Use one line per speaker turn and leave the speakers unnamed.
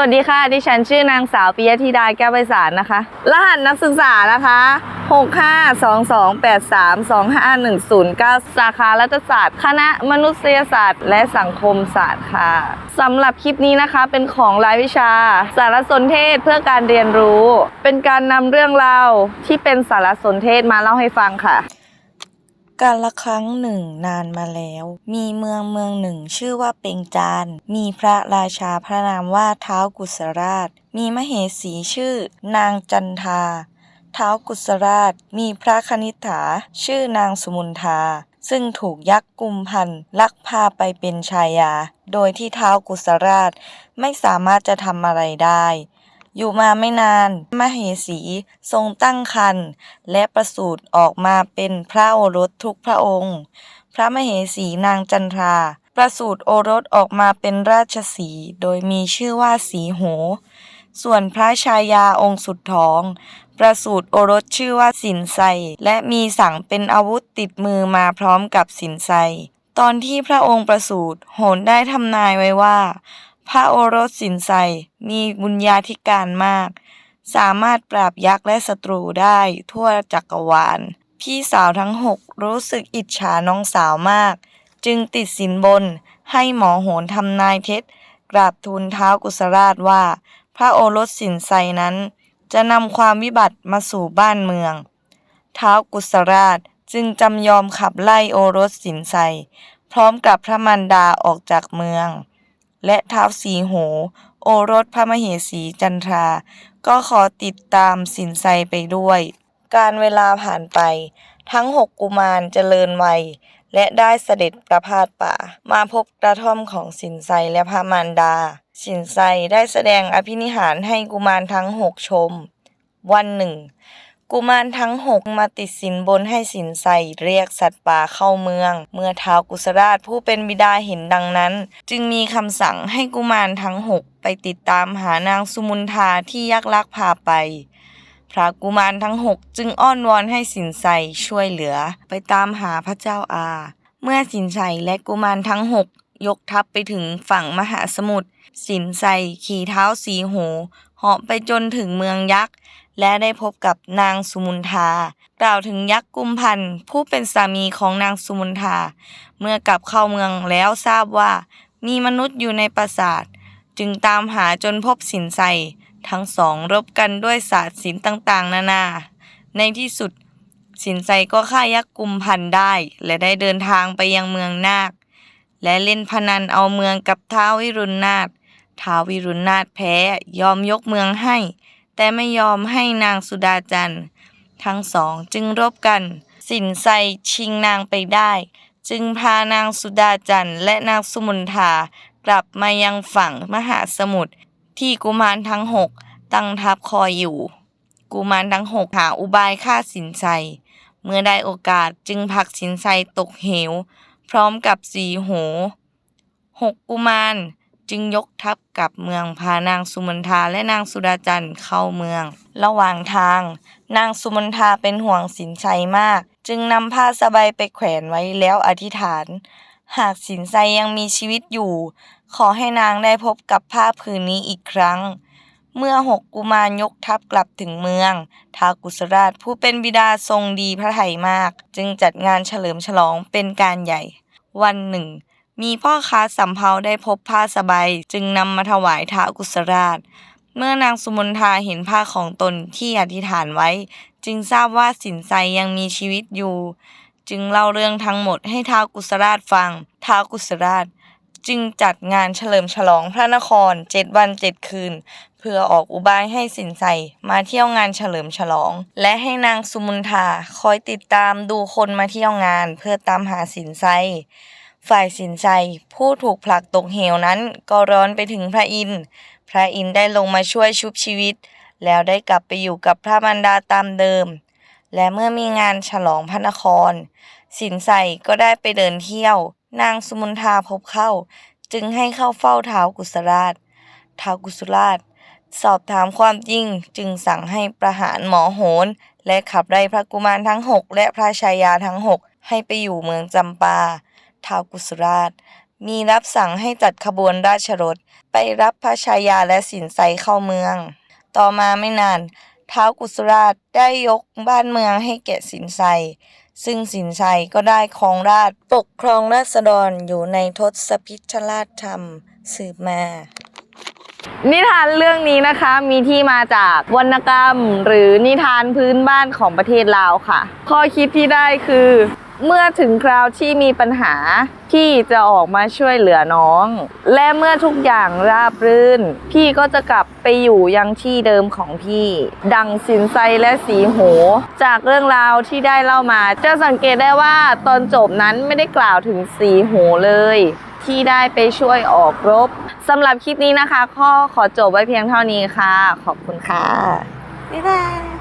วัสดีค่ะ ดิฉันชื่อนางสาวปิยธิดาแก้วไพศาลนะคะ รหัสนักศึกษานะคะ6522832510 สาขารัฐศาสตร์ คณะมนุษยศาสตร์ และสังคมศาสตร์ค่ะสำหรับคลิปนี้นะคะเป็นของรายวิชา สารสนเทศเพื่อการเรียนรู้ เป็นการนำเรื่องราวที่เป็นสารสนเทศมาเล่าให้ฟังค่ะ
กาลครั้งหนึ่งนานมาแล้ว มีเมืองเมืองหนึ่งชื่อว่าเปงจาน มีพระราชาพระนามว่าเท้ากุศราช มีมเหสีชื่อ นางจันทา เท้ากุศราช มีพระคณิษฐา ชื่อนางสุมุนทา ซึ่งถูกยักษ์กุมพันลักพาไปเป็นชายา โดยที่เท้ากุศราชไม่สามารถจะทำอะไรได้ อยู่มาไม่นานมเหสีทรงตั้งครรภ์และประสูติออกมาเป็นพระโอรสทุกพระองค์ พระมเหสีนางจันทรา ประสูติโอรสออกมาเป็นราชสีโดยมีชื่อว่าสีโห ส่วนพระชายาองค์สุดท้อง ประสูติโอรสชื่อว่าสินไซและมีสั่งเป็นอาวุธติดมือมาพร้อมกับสินไซตอนที่พระองค์ประสูติโหนได้ทำนายไว้ว่า พระโอรสสินไซมีบุญญาธิการมาก สามารถปราบยักษ์และศัตรูได้ทั่วจักรวาล พี่สาวทั้งหกรู้สึกอิจฉาน้องสาวมาก จึงติดสินบนให้หมอโหนทำนายเท็จ กราบทูลเท้ากุศราชว่า พระโอรสสินไซนั้น จะนำความวิบัติมาสู่บ้านเมือง เท้ากุศราชจึงจำยอมขับไล่โอรสสินไซพร้อมกับพระมารดาออกจากเมือง และท้าวสีโห โอรสพระมเหสีจันทรา ก็ขอติดตามสินไซไปด้วย การเวลาผ่านไป ทั้งหกกุมารเจริญวัย และได้เสด็จประพาสป่า มาพบกระท่อมของสินไซและพระมารดา สินไซได้แสดงอภินิหารให้กุมารทั้งหกชม วันหนึ่ง กุมารทั้งหกมาติดสินบนให้สินไซเรียกสัตว์ป่าเข้าเมือง เมื่อท้าวกุศราชผู้เป็นบิดาเห็นดังนั้น จึงมีคำสั่งให้กุมารทั้งหกไปติดตามหานางสุมุนทาที่ยักษ์ลักพาไป พระกุมารทั้งหกจึงอ้อนวอนให้สินไซช่วยเหลือ ไปตามหาพระเจ้าอา เมื่อสินไซและกุมารทั้งหกยกทัพไปถึงฝั่งมหาสมุทรสินไซขี่เท้าสีโหเหาะไปจนถึงเมืองยักษ์ และได้พบกับนางสุมุนทากล่าวถึงยักษ์กุมพันธ์ผู้เป็นสามีของนางสุมุนทา เมื่อกลับเข้าเมืองแล้วทราบว่า มีมนุษย์อยู่ในปราสาท จึงตามหาจนพบสินไซทั้งสองรบกันด้วยศาสตร์ศิลป์ต่างๆ นานา ในที่สุด สินไซก็ฆ่ายักษ์กุมพันธ์ได้ และได้เดินทางไปยังเมืองนาค และเล่นพนันเอาเมืองกับท้าววิรุณนาถท้าววิรุณนาถแพ้ยอมยกเมืองให้ แต่ไม่ยอมให้นางสุดาจันทร์ ทั้งสองจึงรบกัน สินไซชิงนางไปได้ จึงพานางสุดาจันทร์และนางสุมุนทากลับมายังฝั่งมหาสมุทรที่กุมารทั้งหกตั้งทัพคอยอยู่ กุมารทั้งหกหาอุบายฆ่าสินไซเมื่อได้โอกาสจึงผลักสินไซตกเหว พร้อมกับสีโหหกกุมาร จึงยกทัพกลับเมืองพานางสุมนทาและนางสุดาจันทร์เข้าเมือง ระหว่างทาง นางสุมนทาเป็นห่วงสินชัยมาก จึงนำผ้าสบายไปแขวนไว้แล้วอธิษฐาน หากสินไซยังมีชีวิตอยู่ ขอให้นางได้พบกับผ้าผืนนี้อีกครั้ง เมื่อหกกุมารยกทัพกลับถึงเมืองทากุศราชผู้เป็นบิดาทรงดีพระไถยมาก จึงจัดงานเฉลิมฉลองเป็นการใหญ่ วันหนึ่ง มีพ่อค้าสำเภาได้พบผ้าสบายจึงนำมาถวายท้าวกุศราช เมื่อนางสุมนทาเห็นผ้าของตนที่อธิษฐานไว้ จึงทราบว่าสินไซยังมีชีวิตอยู่ จึงเล่าเรื่องทั้งหมดให้ท้าวกุศราชฟังท้าวกุศราช จึงจัดงานเฉลิมฉลองพระนครเจ็ดวันเจ็ดคืน เพื่อออกอุบายให้สินไซมาเที่ยวงานเฉลิมฉลอง และให้นางสุมุนทาคอยติดตามดูคนมาเที่ยวงานเพื่อตามหาสินไซ ฝ่ายสินไซผู้ถูกผลักตกเหวนั้น ก็ร้อนไปถึงพระอินทร์ พระอินทร์ได้ลงมาช่วยชุบชีวิต แล้วได้กลับไปอยู่กับพระมารดาตามเดิม และเมื่อมีงานฉลองพระนคร สินไซก็ได้ไปเดินเที่ยว นางสุมุนทาพบเข้า จึงให้เข้าเฝ้าเท้ากุศราชท้ากุศราช สอบถามความจริงจึงสั่งให้ประหารหมอโหน และขับไล่พระกุมารทั้งหกและพระชายาทั้งหกให้ไปอยู่เมืองจำปา ท้าวกุศราช มีรับสั่งให้จัดขบวนราชรถ ไปรับพระชายาและสินไซเข้าเมือง ต่อมาไม่นานท้าวกุศราชได้ยกบ้านเมืองให้แก่สินไซซึ่งสินไซก็ได้ครองราชปกครองราษฎรอยู่ในทศพิชราชธรรมสืบมา
นิทานเรื่องนี้นะคะมีที่มาจากวรรณกรรม หรือนิทานพื้นบ้านของประเทศลาวค่ะ ข้อคิดที่ได้คือ เมื่อถึงคราวที่มีปัญหาพี่จะออกมาช่วยเหลือน้อง และเมื่อทุกอย่างราบรื่น พี่ก็จะกลับไปอยู่ยังที่เดิมของพี่ ดังสินไซและสีโหจากเรื่องราวที่ได้เล่ามา จะสังเกตได้ว่าตอนจบนั้นไม่ได้กล่าวถึงสีโหเลย ที่ได้ไปช่วยออกรบสำหรับคลิปนี้นะคะข้อขอจบไว้เพียงเท่านี้ค่ะ ขอบคุณค่ะ
บ๊ายบาย